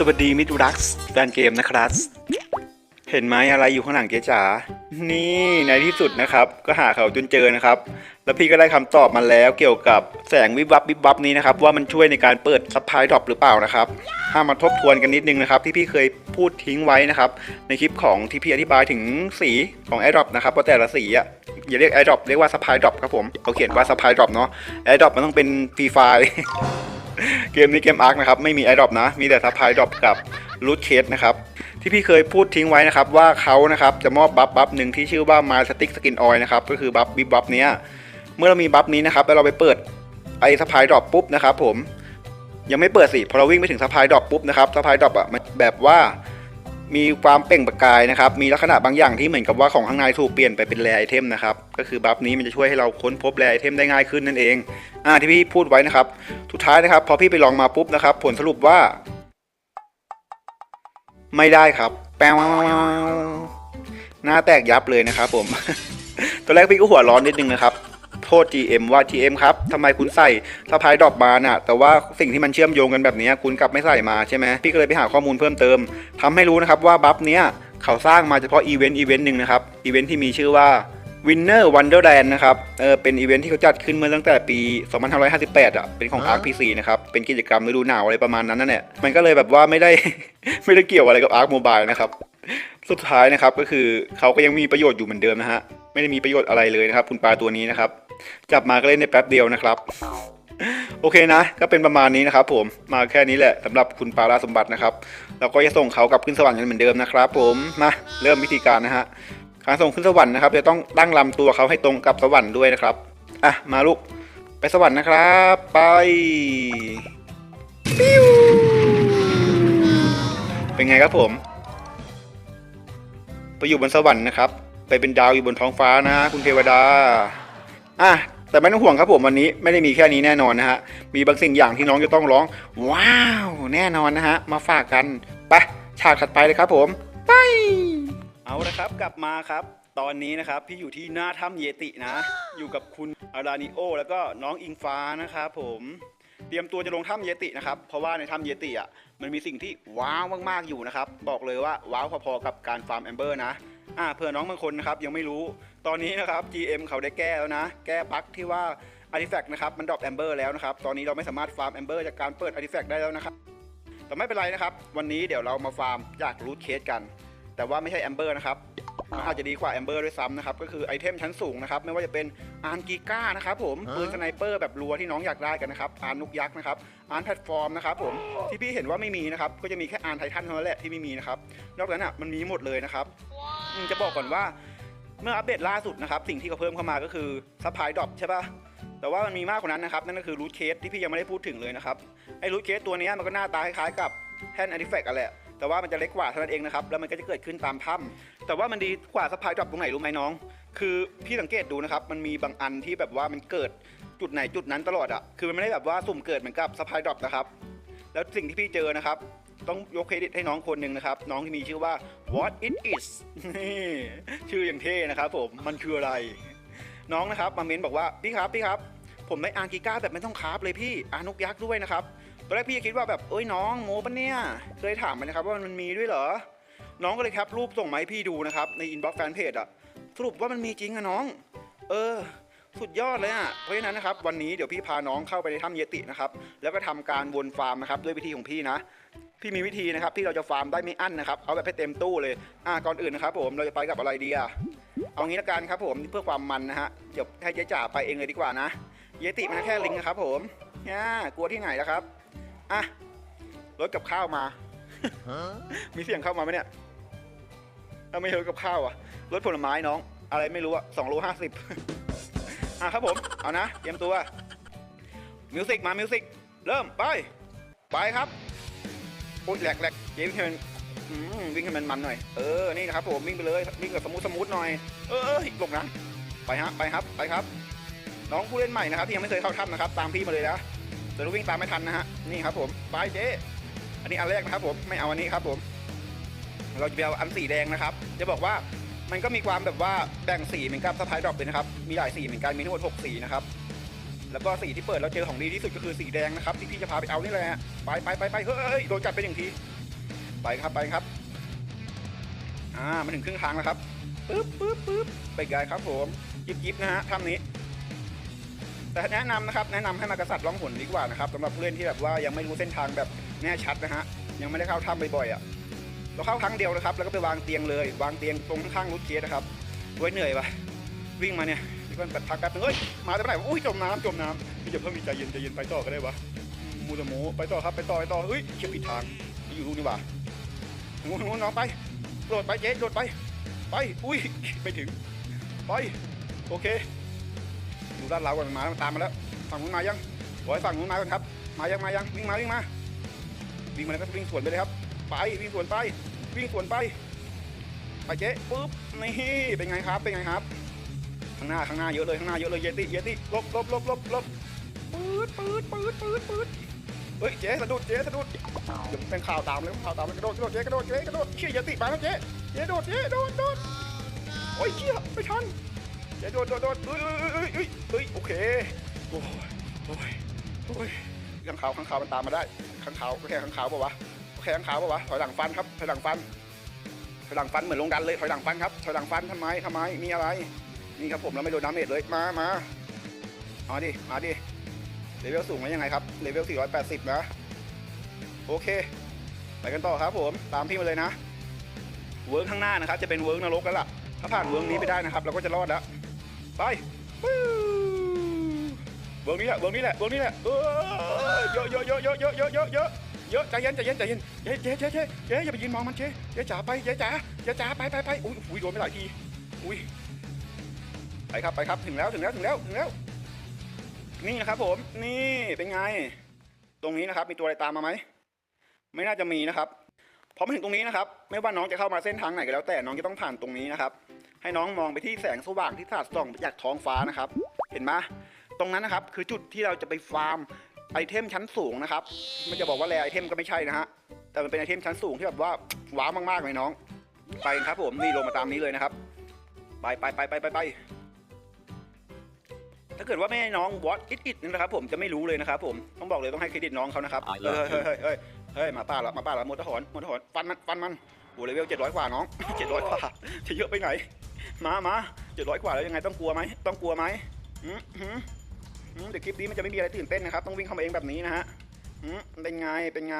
สวัสดีมิตรรักแฟนเกมนะครับ เห็นไหมอะไรอยู่ข้างหลังเจ๊จ๋า นี่ในที่สุดนะครับ ก็หาเขาจนเจอนะครับ แล้วพี่ก็ได้คำตอบมาแล้วเกี่ยวกับแสงวิบวับวิบวับนี้นะครับ ว่ามันช่วยในการเปิดซับไพดรอปหรือเปล่านะครับถ้ามาทบทวนกันนิดนึงนะครับ ที่พี่เคยพูดทิ้งไว้นะครับ ในคลิปของที่พี่อธิบายถึงสีของแอร์ดรอปนะครับว่าแต่ละสีอะอย่าเรียกแอร์ดรอปเรียกว่าซับไพดรอปครับผมเขาเขียนว่าซับไพดรอปเนาะแอร์ดรอปมันต้องเป็นฟรีไฟล์ เกมนี้เกมอาร์คนะครับไม่มีไอดรอปนะ มีแต่ทัพพลายดรอปกับรูทเคสนะครับที่พี่เคยพูดทิ้งไว้นะครับว่าเขานะครับจะมอบบัฟบัฟหนึ่งที่ชื่อว่ามาสติกสกินออยนะครับก็คือบัฟบิบบัฟเนี้ยเมื่อเรามีบัฟนี้นะครับแล้วเราไปเปิดไอ้สปายดรอปปุ๊บนะครับผมยังไม่เปิดสิพอเราวิ่งไปถึงสปายดรอปปุ๊บนะครับสปายดรอปอะมันแบบว่า มีความเปล่งประกายนะครับ มีลักษณะบางอย่างที่เหมือนกับว่าของข้างในถูกเปลี่ยนไปเป็นแร่ไอเทมนะครับ ก็คือบัฟนี้มันจะช่วยให้เราค้นพบแร่ไอเทมได้ง่ายขึ้นนั่นเอง อ่าที่พี่พูดไว้นะครับสุดท้ายนะครับ พอพี่ไปลองมาปุ๊บนะครับ ผลสรุปว่า ไม่ได้ครับ แปลวหน้าแตกยับเลยนะครับผม ตอนแรกพี่ก็หัวร้อนนิดนึงนะครับ โทษ GM ว่า GM ครับทำไมคุณใส่สะพายดรอปมาน่ะแต่ว่าสิ่งที่มันเชื่อมโยงกันแบบนี้คุณกลับไม่ใส่มาใช่ไหมพี่ก็เลยไปหาข้อมูลเพิ่มเติมทำให้รู้นะครับว่าบัฟเนี้ยเขาสร้างมาเฉพาะอีเวนต์อีเวนต์หนึ่งนะครับอีเวนต์ที่มีชื่อว่า Winner Wonderland นะครับ เออเป็นอีเวนต์ที่เขาจัดขึ้นเมื่อตั้งแต่ปี 2558 อะ เป็นของ Arc PC นะครับ เป็นกิจกรรมฤดูหนาวอะไรประมาณนั้นนั่นแหละ มันก็เลยแบบว่าไม่ได้ ไม่ได้เกี่ยวอะไรกับ Arc Mobile นะครับ สุดท้ายนะครับก็คือเขาก็ยังมีประโยชน์อยู่เหมือนเดิมนะฮะ ไม่ได้มีประโยชน์อะไรเลยนะครับ คุณปลาตัวนี้นะครับ จับมาก็เล่นในแป๊บเดียวนะครับ โอเคนะ ก็เป็นประมาณนี้นะครับผมมาแค่นี้แหละสำหรับคุณปาราสมบัตินะครับเราก็จะส่งเขากลับขึ้นสวรรค์กันเหมือนเดิมนะครับผมมาเริ่มวิธีการนะฮะการส่งขึ้นสวรรค์นะครับจะต้องตั้งลำตัวเขาให้ตรงกับสวรรค์ด้วยนะครับอะมาลูกไปสวรรค์นะครับ ไปปิ้วเป็นไงครับผม ไปอยู่บนสวรรค์นะครับ ไปเป็นดาวอยู่บนท้องฟ้านะคุณเทวดา อะแต่ไม่ต้องห่วงครับผมวันนี้ไม่ได้มีแค่นี้แน่นอนนะฮะมีบางสิ่งอย่างที่น้องจะต้องร้อง ว้าว แน่นอนนะฮะมาฝากกันไปฉากถัดไปเลยครับผมไปเอาละครับกลับมาครับ ตอนนี้นะครับพี่อยู่ที่หน้าถ้ำเยตินะ อยู่กับคุณอารานิโอ แล้วก็น้องอิงฟ้านะครับผมเตรียมตัวจะลงถ้ำเยตินะครับ เพราะว่าในถ้ำเยติอะมันมีสิ่งที่ว้าวมากๆอยู่นะครับ บอกเลยว่าว้าวพอๆกับการฟาร์มแอมเบอร์นะ อ่าเผื่อน้องบางคนนะครับยังไม่รู้ ตอนนี้นะครับ GM เขาได้แก้แล้วนะ แก้บั๊กที่ว่า Artifact นะครับมันดรอปแอมเบอร์แล้วนะครับ ตอนนี้เราไม่สามารถฟาร์มแอมเบอร์จากการเปิด Artifact ได้แล้วนะครับ แต่ไม่เป็นไรนะครับ วันนี้เดี๋ยวเรามาฟาร์มจากรูทเคสกัน แต่ว่าไม่ใช่แอมเบอร์นะครับมันอาจจะดีกว่าแอมเบอร์ด้วยซ้ำนะครับ ก็คือไอเทมชั้นสูงนะครับ ไม่ว่าจะเป็นอาร์กีก้านะครับผมปืนสไนเปอร์แบบรัวที่น้องอยากได้กันนะครับ อาร์นุกยักษ์นะครับ อาร์แพลตฟอร์มนะครับผมที่พี่เห็นว่าไม่มีนะครับ ก็จะมีแค่อาร์ไททันเท่านั้นแหละที่ไม่มีนะครับ นอกจากนั้นอะมันมีหมดเลยนะครับอืม จะบอกก่อนว่าเมื่ออัปเดตล่าสุดนะครับ สิ่งที่เขาเพิ่มเข้ามาก็คือซัพพลายดรอปใช่ปะแต่ว่ามันมีมากกว่านั้นนะครับ นั่นก็คือรูทเคสที่พี่ยังไม่ได้พูดถึงเลยนะครับ ไอ้รูทเคสตัวนี้มันก็หน้าตาคล้ายๆกับแท่นอาร์ติแฟกต์อะแหละแต่ว่ามันจะเล็กกว่าเท่านั้นเองนะครับ แล้วมันก็จะเกิดขึ้นตามถ้ำแต่ว่ามันดีกว่าซัพพลายดรอปตรงไหนรู้ไหมน้อง คือพี่สังเกตดูนะครับ มันมีบางอันที่แบบว่ามันเกิดจุดไหนจุดนั้นตลอดอะคือมันไม่ได้แบบว่าสุ่มเกิดเหมือนกับซัพพลายดรอปนะครับ แล้วสิ่งที่พี่เจอนะครับ ต้องยกเครดิตให้น้องคนหนึ่งนะครับ น้องที่มีชื่อว่า what it is นี่ชื่ออย่างเท่นะครับผมมันคืออะไร น้องนะครับมาเม้นบอกว่าพี่ครับพี่ครับผมได้อาร์กิก้าแบบไม่ต้องคราฟเลยพี่อ่านุกยักษ์ด้วยนะครับตอนแรกพี่คิดว่าแบบเอ้ยน้องโมปะเนี่ยเคยถามมันนะครับว่ามันมีด้วยเหรอ น้องก็เลยครับรูปส่งมาให้พี่ดูนะครับในอินบ็อกซ์แฟนเพจอะสรุปว่ามันมีจริงอะน้อง เออ สุดยอดเลยอะ เพราะฉะนั้นนะครับวันนี้เดี๋ยวพี่พาน้องเข้าไปในถ้ำเยตินะครับแล้วก็ทำการวนฟาร์มนะครับด้วยวิธีของพี่นะ พี่มีวิธีนะครับที่เราจะฟาร์มได้ไม่อั้นนะครับเอาแบบให้เต็มตู้เลยอ่าก่อนอื่นนะครับผมเราจะไปกับอะไรดีอะเอางี้ละกันครับผมเพื่อความมันนะฮะเดี๋ยวให้เจ๊จ่าไปเองเลยดีกว่านะ เยติมันแค่ลิงนะครับผมเนี่ยกลัวที่ไหนละครับอะรถกับข้าวมา มีเสียงเข้ามาไหมเนี่ยเอาไม่ใช่รถกับข้าวอะรถผลไม้น้อง อะไรไม่รู้อะสองโลห้าสิบ อะครับผม เอานะ เตรียมตัว มิวสิกมา มิวสิก เริ่ม ไป ไปครับ โอ้ยแหลกแหลกเกมให้มันวิ่งให้มันมันหน่อย เออ นี่นะครับผม วิ่งไปเลย วิ่งกับสมูทสมูทหน่อย เออหลบนะ ไปฮะ ไปครับ ไปครับ น้องผู้เล่นใหม่นะครับที่ยังไม่เคยเข้าถ้ำนะครับ ตามพี่มาเลยนะเดี๋ยววิ่งตามไม่ทันนะฮะ นี่ครับผม ไปเจ๊อันนี้อันแรกนะครับผม ไม่เอาอันนี้ครับผม เราจะไปเอาอันสีแดงนะครับ จะบอกว่า มันก็มีความแบบว่าแบ่งสีเหมือนกับสะพายดรอปเลยนะครับ มีหลายสีเหมือนกัน มีทั้งหมด 6 สีนะครับ แล้วก็สีที่เปิดเราเจอของดีที่สุดก็คือสีแดงนะครับ ที่พี่จะพาไปเอานี่แหละ ไปไปไปไปเฮ้ยโดนจับไปหนึ่งที ไปครับไปครับ อ่ามาถึงครึ่งทางแล้วครับปึ๊บปึ๊บปึ๊บไปไกลครับผม ยิบยิบนะฮะถ้ำนี้ แต่แนะนำนะครับ แนะนำให้มากระสัดล่องหนดีกว่านะครับสำหรับผู้เล่นที่แบบว่ายังไม่รู้เส้นทางแบบแน่ชัดนะฮะ ยังไม่ได้เข้าถ้ำบ่อยๆอะ เราเข้าครั้งเดียวนะครับ แล้วก็ไปวางเตียงเลย วางเตียงตรงข้างรถเคสนะครับไว้เหนื่อยปะวิ่งมาเนี่ยนี่ก็พักแป๊บนึงเฮ้ยมาจากไหนวะอุ้ยจมน้ำจมน้ำพี่จะเพิ่มมีใจเย็นใจเย็นไปต่อก็ได้วะมูตะหมูไปต่อครับไปต่อไปต่อเฮ้ยเชี่ยผิดทางอยู่รูนี่ว่างูงูน้องไปโดดไปเจ๊โดดไป ไปอุ้ยไปถึงไปโอเคดูด้านเราก่อนมันมาตามมาแล้วฝั่งนู้นมายังบอยฝั่งนู้นมาก่อนครับ มายังมายังวิ่งมาวิ่งมาวิ่งมาแล้วก็วิ่งสวนไปเลยครับ ไปวิ่งสวนไป วิ่งสวนไป ไปเจ๊ปุ๊บนี่เป็นไงครับเป็นไงครับ ข้างหน้าข้างหน้าเยอะเลยข้างหน้าเยอะเลยเยติเยติลบลบลบลบลบปื๊ดปื๊ดปื๊ดปื๊ดปื๊ดเฮ้ยเจ๊สะดุดเจ๊สะดุดเดี๋ยวเป็นข่าวตามเลยข่าวตามเลยกระโดดกระโดดเจ๊กระโดดเจ๊กระโดดเชี่ยเยติไปแล้วเจ๊เจ๊โดดเจ๊โดดโดดโอ้ยเชี่ยไม่ทันเดี๋ยวโดดโดดโดดเอ้ยเอ้ยเอ้ยเอ้ยโอเคโอ้ยโอ้ยโอ้ยข้างขาวข้างขาวมันตามมาได้ข้างขาวแค่ข้างขาวปะวะ ข้งขาวปะวะถอยหลังฟันครับถอยหลังฟันถอยหลังฟันเหมือนลงดันเลยถอยหลังฟันครับถอยหลังฟันทำไมทำไมมีอะไรนี่ครับผมเราไม่โดนดาเมจเลยมามามาดิมาดิเลเวลสูงไหมยังไงครับเลเวล480 นะ โอเค ไปกันต่อครับผมตามพี่มาเลยนะเวิร์กข้างหน้านะครับ จะเป็นเวิร์กนรกแล้วล่ะ ถ้าผ่านเวิร์กนี้ไปได้นะครับ เราก็จะรอดแล้ว ไปเวิร์กนี้แหละเวิร์กนี้แหละเวิร์กนี้แหละเยอะเยอะเยอะเยอะเยอะเยอะเยอะ เยอะใจเย็นใจเย็นใจเย็นเจ๊เจ๊เจ๊เจ๊เจ๊อย่าไปยืนมองมันเจ๊เจ๊จ๋าไปเจ๊จ๋าเจ๊จ๋าไปไปไปอุ้ยอุ้ยโดนไปหลายทีอุ้ยไปครับไปครับถึงแล้วถึงแล้วถึงแล้วถึงแล้ว นี่นะครับผมนี่เป็นไง ตรงนี้นะครับ มีตัวอะไรตามมาไหมไม่น่าจะมีนะครับพอมาถึงตรงนี้นะครับ ไม่ว่าน้องจะเข้ามาเส้นทางไหนก็แล้วแต่น้องจะต้องผ่านตรงนี้นะครับ ให้น้องมองไปที่แสงสว่างที่สาดส่องจากท้องฟ้านะครับ เห็นไหมตรงนั้นนะครับ คือจุดที่เราจะไปฟาร์ม ไอเทมชั้นสูงนะครับไม่จะบอกว่าแรไอเทมก็ไม่ใช่นะฮะแต่มันเป็นไอเทมชั้นสูงที่แบบว่าว้าวมากๆเลยน้อง ไปครับผมนี่ลงมาตามนี้เลยนะครับ ไปไปไปไปไปไปถ้าเกิดว่าไม่ให้น้องวอตอิดอิดนี่นะครับผมจะไม่รู้เลยนะครับผมต้องบอกเลยต้องให้เครดิตน้องเขานะครับเฮ้ยเฮ้ยเฮ้ยเฮ้ยมาป่าละมาป่าละมดทหารมดทหารฟันมันฟันมันโอ้เลเวลเจ็ดร้อยกว่าน้องเจ็ดร้อยกว่าจะเยอะไปไหน มามาเจ็ดร้อยกว่าแล้วยังไงต้องกลัวไหมต้องกลัวไหมอืมอืม เดี๋ยวคลิปนี้มันจะไม่มีอะไรตื่นเต้นนะครับ ต้องวิ่งเข้ามาเองแบบนี้นะฮะเป็นไง เป็นไง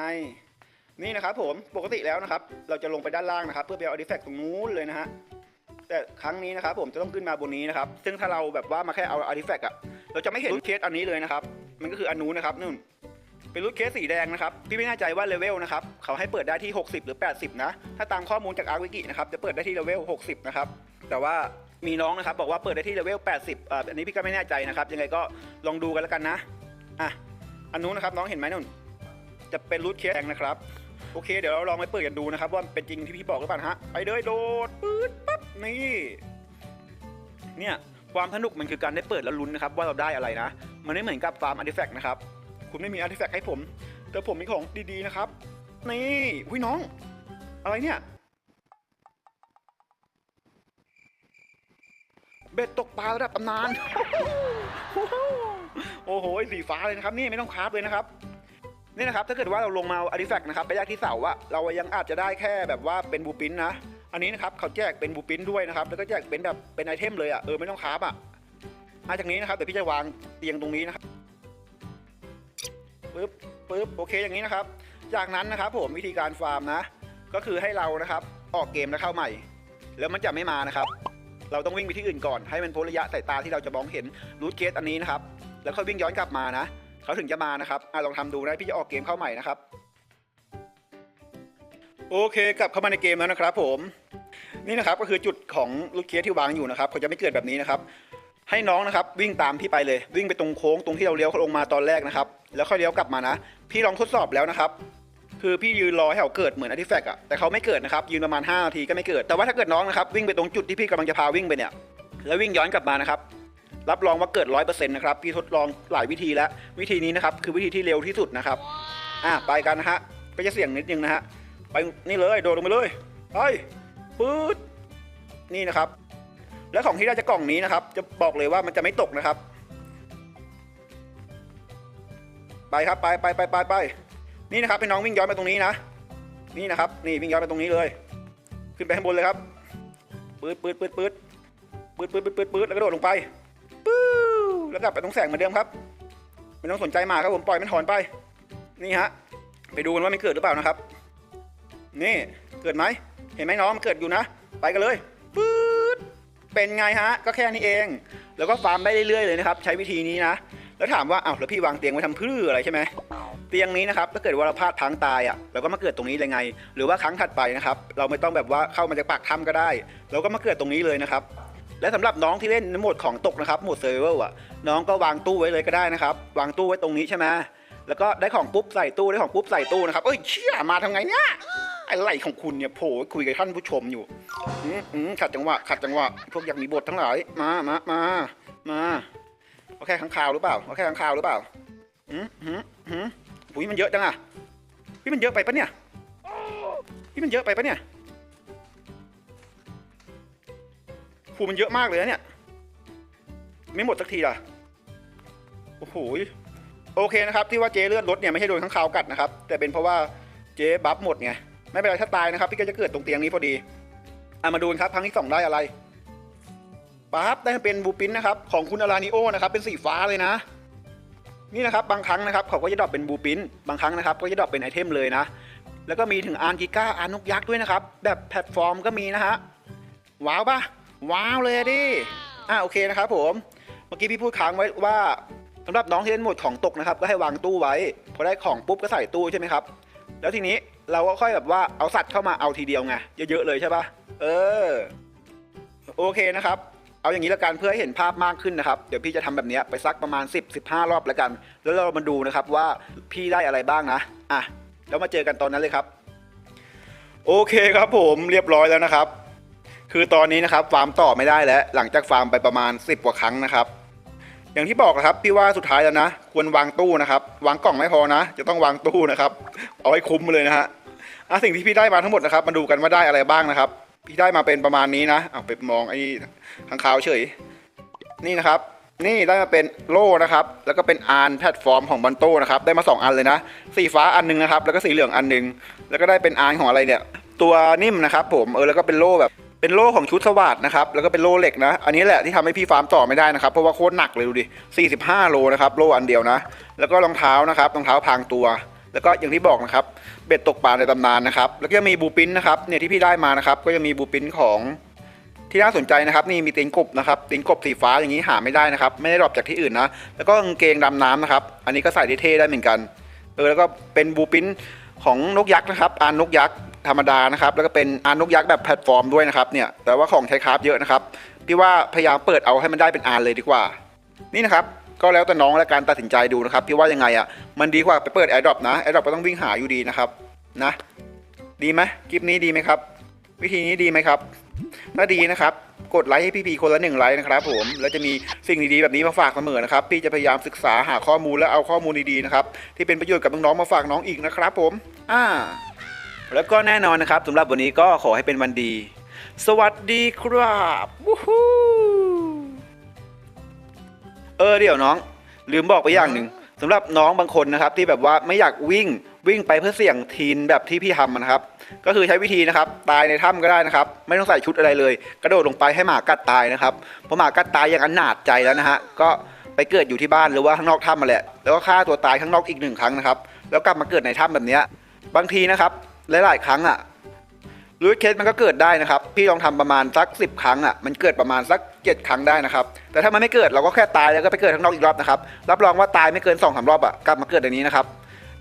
นี่นะครับผม ปกติแล้วนะครับ เราจะลงไปด้านล่างนะครับ เพื่อไปเอาอาร์ติแฟกต์ตรงนู้นเลยนะฮะ แต่ครั้งนี้นะครับผมจะต้องขึ้นมาบนนี้นะครับ ซึ่งถ้าเราแบบว่ามาแค่เอาอาร์ติแฟกต์อะเราจะไม่เห็นเคสอันนี้เลยนะครับ มันก็คืออันนู้นนะครับนู่น เป็นรูทเคสสีแดงนะครับพี่ไม่แน่ใจว่าเลเวลนะครับ เขาให้เปิดได้ที่ 60 หรือ 80 นะ ถ้าตามข้อมูลจากอาร์วิกินะครับ จะเปิดได้ที่เลเวล 60 นะครับ แต่ว่า มีน้องนะครับบอกว่าเปิดได้ที่เลเวล 80อ่าอันนี้พี่ก็ไม่แน่ใจนะครับ ยังไงก็ลองดูกันแล้วกันนะอะอันนู้นนะครับน้องเห็นไหมนู่น จะเป็นรูทเคสแดงนะครับ โอเค เดี๋ยวเราลองไปเปิดกันดูนะครับ ว่าเป็นจริงที่พี่บอกหรือเปล่านะฮะไปเลยโดดปื๊ดปั๊บนี่เนี่ยความสนุกมันคือการได้เปิดแล้วลุ้นนะครับว่าเราได้อะไรนะ มันไม่เหมือนกับฟาร์มอาร์ติแฟกต์นะครับ คุณไม่มีอาร์ติแฟกต์ให้ผม แต่ผมมีของดีๆนะครับ นี่หุยน้อง อะไรเนี่ย เบ็ดตกปลาระดับตำนาน โอ้โหสีฟ้าเลยนะครับ นี่ไม่ต้องคราฟเลยนะครับ นี่นะครับ ถ้าเกิดว่าเราลงมาอาร์ติแฟกต์นะครับ ไปแยกที่เสาอะเรายังอาจจะได้แค่แบบว่าเป็นบูปินนะ อันนี้นะครับเขาแจกเป็นบูปินด้วยนะครับ แล้วก็แจกเป็นแบบเป็นไอเทมเลยอะเออไม่ต้องคราฟอะมาจากนี้นะครับเดี๋ยวพี่จะวางเตียงตรงนี้นะครับปึ๊บปึ๊บโอเคอย่างนี้นะครับ จากนั้นนะครับผมวิธีการฟาร์มนะ ก็คือให้เรานะครับ ออกเกมแล้วเข้าใหม่ แล้วมันจะไม่มานะครับ เราต้องวิ่งไปที่อื่นก่อนให้มันพ้นระยะสายตาที่เราจะมองเห็นรูทเคสอันนี้นะครับแล้วค่อยวิ่งย้อนกลับมานะเขาถึงจะมานะครับอลองทำดูนะพี่จะออกเกมเข้าใหม่นะครับ โอเคกลับเข้ามาในเกมแล้วนะครับ ผมนี่นะครับก็คือจุดของรูทเคสที่วางอยู่นะครับเขาจะไม่เกิดแบบนี้นะครับให้น้องนะครับวิ่งตามพี่ไปเลยวิ่งไปตรงโค้งตรงที่เราเลี้ยวลงมาตอนแรกนะครับ แล้วค่อยเลี้ยวกลับมานะ พี่ลองทดสอบแล้วนะครับ คือพี่ยืนรอให้เขาเกิดเหมือนอาร์ติแฟกต์อะแต่เขาไม่เกิดนะครับยืนประมาณ5นาทีก็ไม่เกิดแต่ว่าถ้าเกิดน้องนะครับวิ่งไปตรงจุดที่พี่กำลังจะพาวิ่งไปเนี่ยแล้ววิ่งย้อนกลับมานะครับรับรองว่าเกิดร้อยเปอร์เซ็นต์นะครับพี่ทดลองหลายวิธีแล้ววิธีนี้นะครับคือวิธีที่เร็วที่สุดนะครับอะไปกันนะฮะก็จะเสี่ยงนิดนึงนะฮะไปนี่เลยโดดลงไปเลยไปปื๊ดนี่นะครับ และของที่ได้จากกล่องนี้นะครับ จะบอกเลยว่ามันจะไม่ตกนะครับ ไปครับไปไปไปไปไป นี่นะครับให้น้องวิ่งย้อนมาตรงนี้นะนี่นะครับนี่วิ่งย้อนไปตรงนี้เลย ขึ้นไปข้างบนเลยครับปืดปืดปืดปืดปืดปืดปืดปืดปืดแล้วก็โดดลงไปปื้วแล้วกลับไปตรงแสงเหมือนเดิมครับไม่ต้องสนใจหมาครับผมปล่อยมันถอนไป นี่ฮะไปดูกันว่ามันเกิดหรือเปล่านะครับ นี่เกิดไหมเห็นไหมน้องมันเกิดอยู่นะ ไปกันเลยปื๊ดเป็นไงฮะ ก็แค่นี้เอง แล้วก็ฟาร์มได้เรื่อยๆเลยนะครับ ใช้วิธีนี้นะ แล้วถามว่าอ้าวแล้วพี่วางเตียงไว้ทำเพื่ออะไรใช่ไหม เตียงนี้นะครับถ้าเกิดว่าเราพลาดพลังตายอะเราก็มาเกิดตรงนี้เลยไง หรือว่าครั้งถัดไปนะครับเราไม่ต้องแบบว่าเข้ามาจากปากถ้ำก็ได้ เราก็มาเกิดตรงนี้เลยนะครับและสำหรับน้องที่เล่นในโหมดของตกนะครับโหมดเซอร์เวอร์อะน้องก็วางตู้ไว้เลยก็ได้นะครับ วางตู้ไว้ตรงนี้ใช่ไหมแล้วก็ได้ของปุ๊บใส่ตู้ได้ของปุ๊บใส่ตู้นะครับเอ้ยเชี่ยมาทำไงเนี่ยอะไรของคุณเนี่ยโผล่คุยกับท่านผู้ชมอยู่อืมขัดจังหวะขัดจังหวะพวกอยากมีบททั้งหลายมามามามาโอเคข้างข่าวหรือเปล่าโอเคข้างข่าวหรือเปล่าอืมอืมอืม อุ้ยมันเยอะจังอะพี่มันเยอะไปปะเนี่ยพี่มันเยอะไปปะเนี่ยคูมันเยอะมากเลยนะเนี่ย ไม่หมดสักทีล่ะโอ้โหโอเคนะครับ ที่ว่าเจ๊เลือดลดเนี่ยไม่ใช่โดนข้างคาวกัดนะครับ แต่เป็นเพราะว่าเจ๊บัฟหมดไงไม่เป็นไรถ้าตายนะครับ พี่ก็จะเกิดตรงเตียงนี้พอดีอะมาดูนครับครั้งที่สองได้อะไรปั๊บได้เป็นบูปินนะครับ ของคุณอารานิโอนะครับ เป็นสีฟ้าเลยนะ นี่นะครับบางครั้งนะครับเขาก็จะดรอปเป็นบูปินบางครั้งนะครับก็จะดรอปเป็นไอเทมเลยนะ แล้วก็มีถึงอาร์กิก้าอาร์นกยักษ์ด้วยนะครับ แบบแพลตฟอร์มก็มีนะฮะว้าวปะว้าวเลยอะดิอะโอเคนะครับผมเมื่อกี้พี่พูดค้างไว้ว่าสำหรับน้องที่เล่นโหมดของตกนะครับ ก็ให้วางตู้ไว้พอได้ของปุ๊บก็ใส่ตู้ใช่ไหมครับ แล้วทีนี้เราก็ค่อยแบบว่าเอาสัตว์เข้ามาเอาทีเดียวไงเยอะๆเลยใช่ปะเออโอเคนะครับ เอาอย่างนี้ละกันเพื่อให้เห็นภาพมากขึ้นนะครับ เดี๋ยวพี่จะทำแบบนี้ไปสักประมาณ 10 15 รอบล้วกัน แล้วเรามาดูนะครับว่าพี่ได้อะไรบ้างนะอะแล้วมาเจอกันตอนนั้นเลยครับ โอเคครับผมเรียบร้อยแล้วนะครับ คือตอนนี้นะครับฟาร์มต่อไม่ได้แล้ว หลังจากฟาร์มไปประมาณ 10 กว่าครั้งนะครับ อย่างที่บอกนะครับพี่ว่าสุดท้ายแล้วนะ ควรวางตู้นะครับ วางกล่องไม่พอนะ จะต้องวางตู้นะครับ เอาให้คุ้มเลยนะฮะอะสิ่งที่พี่ได้มาทั้งหมดนะครับ มาดูกันว่าได้อะไรบ้างนะครับ พี่ได้มาเป็นประมาณนี้นะเอาไปมองไอ้ข้างขาวเฉย นี่นะครับ นี่ได้มาเป็นโล่นะครับ แล้วก็เป็นอานแพลตฟอร์มของบันโต้นะครับ ได้มา 2 อันเลยนะ สีฟ้าอันหนึงนะครับ แล้วก็สีเหลืองอันหนึง แล้วก็ได้เป็นอานของอะไรเนี่ย ตัวนิ่มนะครับ ผม เออ แล้วก็เป็นโล่แบบ เป็นโล่ของชุดสวัสดนะครับ แล้วก็เป็นโล่เหล็กนะ อันนี้แหละที่ทำให้พี่ฟาร์มต่อไม่ได้นะครับ เพราะว่าโคตรหนักเลยดูดิ 45 โลนะครับ โล่อันเดียวนะ แล้วก็รองเท้านะครับ รองเท้าพางตัว แล้วก็อย่างที่บอกนะครับเบ็ดตกปลาในตำนานนะครับ แล้วก็ยังมีบูปินนะครับเนี่ยที่พี่ได้มานะครับ ก็ยังมีบูปินของที่น่าสนใจนะครับนี่มีตีนกบนะครับตีนกบสีฟ้าอย่างนี้หาไม่ได้นะครับ ไม่ได้ดรอปจากที่อื่นนะแล้วก็กางเกงดำน้ำนะครับ อันนี้ก็ใส่ได้เท่ได้เหมือนกันเออแล้วก็เป็นบูปินของนกยักษ์นะครับอานนกยักษ์ธรรมดานะครับ แล้วก็เป็นอานนกยักษ์แบบแพลตฟอร์มด้วยนะครับเนี่ยแต่ว่าของใช้คราฟเยอะนะครับพี่ว่าพยายามเปิดเอาให้มันได้เป็นอานเลยดีกว่า นี่นะครับ ก็แล้วแต่น้องและการตัดสินใจดูนะครับพี่ว่ายังไงอะมันดีกว่าไปเปิดแอร์ดรอปนะแอร์ดรอปก็ต้องวิ่งหาอยู่ดีนะครับนะดีไหมคลิปนี้ดีไหมครับ วิธีนี้ดีไหมครับถ้าดีนะครับกดไลค์ให้พี่พีคนละหนึ่งไลค์นะครับผมแล้วจะมีสิ่งดีๆแบบนี้มาฝากเสมอนะครับพี่จะพยายามศึกษาหาข้อมูลและเอาข้อมูลดีๆนะครับที่เป็นประโยชน์กับน้องๆมาฝากน้องอีกนะครับผมอ่าแล้วก็แน่นอนนะครับสำหรับวันนี้ก็ขอให้เป็นวันดี สวัสดีครับวู้ฮู้ เออเดี๋ยวน้อง ลืมบอกไปอย่างหนึ่งสำหรับน้องบางคนนะครับ ที่แบบว่าไม่อยากวิ่งวิ่งไปเพื่อเสี่ยงทีนแบบที่พี่ทำนะครับ ก็คือใช้วิธีนะครับ ตายในถ้ำก็ได้นะครับ ไม่ต้องใส่ชุดอะไรเลย กระโดดลงไปให้หมากัดตายนะครับเพราะหมากัดตายอย่างอนาจใจแล้วนะฮะก็ไปเกิดอยู่ที่บ้านหรือว่าข้างนอกถ้ำมาแหละแล้วก็ฆ่าตัวตายข้างนอกอีกหนึ่งครั้งนะครับ แล้วกลับมาเกิดในถ้ำแบบนี้บางทีนะครับหลายๆครั้งอะ รูทเคสมันก็เกิดได้นะครับ พี่ลองทำประมาณสักสิบครั้งอะมันเกิดประมาณสักเจ็ดครั้งได้นะครับ แต่ถ้ามันไม่เกิดเราก็แค่ตายแล้วก็ไปเกิดข้างนอกอีกรอบนะครับรับรองว่าตายไม่เกินสองสามรอบอะกลับมาเกิดในนี้นะครับ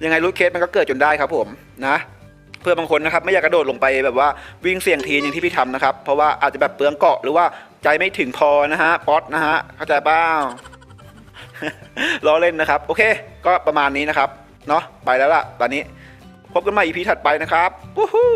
ยังไงรูทเคสมันก็เกิดจนได้ครับผมนะเพื่อบางคนนะครับไม่อยากกระโดดลงไปแบบว่าวิ่งเสี่ยงทีอย่างที่พี่ทำนะครับ เพราะว่าอาจจะแบบเปลืองเกาะหรือว่าใจไม่ถึงพอนะฮะป๊อตนะฮะเข้าใจเปล่าล้อเล่นนะครับ โอเค ก็ประมาณนี้นะครับ เนาะไปแล้วล่ะ ตอนนี้ พบกันใหม่ EP ถัดไปนะครับ วู้ฮู้